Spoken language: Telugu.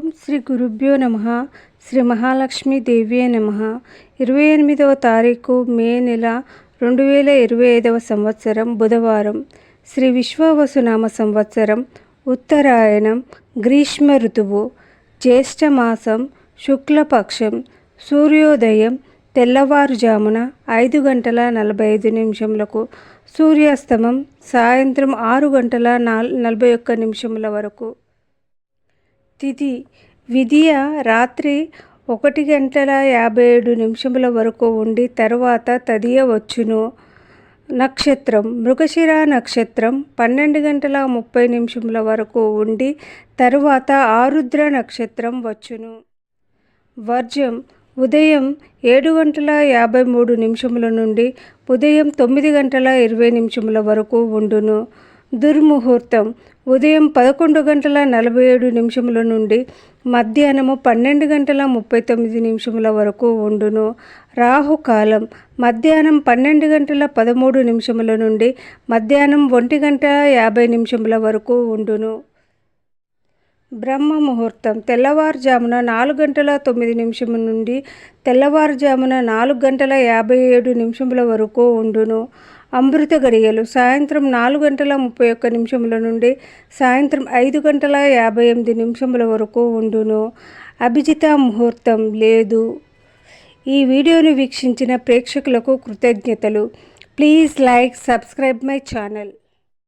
ఓం శ్రీ గురుభ్యో నమ శ్రీ మహాలక్ష్మి దేవ్యే నమ. ఇరవై ఎనిమిదవ తారీఖు మే నెల రెండు వేల ఇరవై ఐదవ సంవత్సరం బుధవారం. శ్రీ విశ్వవసునామ సంవత్సరం ఉత్తరాయణం గ్రీష్మ ఋతువు జ్యేష్ఠమాసం శుక్లపక్షం సూర్యోదయం తెల్లవారుజామున ఐదు గంటల నలభై ఐదు నిమిషములకు సూర్యాస్తమం సాయంత్రం ఆరు గంటల నాల్ నలభై ఒక్క నిమిషముల వరకు. తిథి విధియ రాత్రి ఒకటి గంటల యాభై ఏడు నిమిషముల వరకు ఉండి తరువాత తదియ వచ్చును. నక్షత్రం. మృగశిర నక్షత్రం. పన్నెండు గంటల ముప్పై నిమిషముల వరకు ఉండి తరువాత ఆరుద్ర నక్షత్రం వచ్చును. వర్జం. ఉదయం ఏడు గంటల యాభై మూడు నిమిషముల నుండి ఉదయం తొమ్మిది గంటల ఇరవై నిమిషముల వరకు ఉండును. దుర్ముహూర్తం. ఉదయం పదకొండు గంటల నలభై ఏడు నిమిషముల నుండి మధ్యాహ్నము పన్నెండు గంటల ముప్పై తొమ్మిది నిమిషముల వరకు ఉండును. రాహుకాలం. మధ్యాహ్నం పన్నెండు గంటల పదమూడు నిమిషముల నుండి మధ్యాహ్నం ఒంటి గంట యాభై నిమిషముల వరకు ఉండును. బ్రహ్మ ముహూర్తం. తెల్లవారుజామున నాలుగు గంటల తొమ్మిది నిమిషము నుండి తెల్లవారుజామున నాలుగు గంటల యాభై ఏడు నిమిషముల వరకు ఉండును. అమృత గడియలు సాయంత్రం నాలుగు గంటల ముప్పై ఒక్క నిమిషముల నుండి సాయంత్రం ఐదు గంటల యాభై ఎనిమిది నిమిషముల వరకు ఉండును. అభిజిత ముహూర్తం లేదు. ఈ వీడియోను వీక్షించిన ప్రేక్షకులకు కృతజ్ఞతలు. Please like subscribe my channel.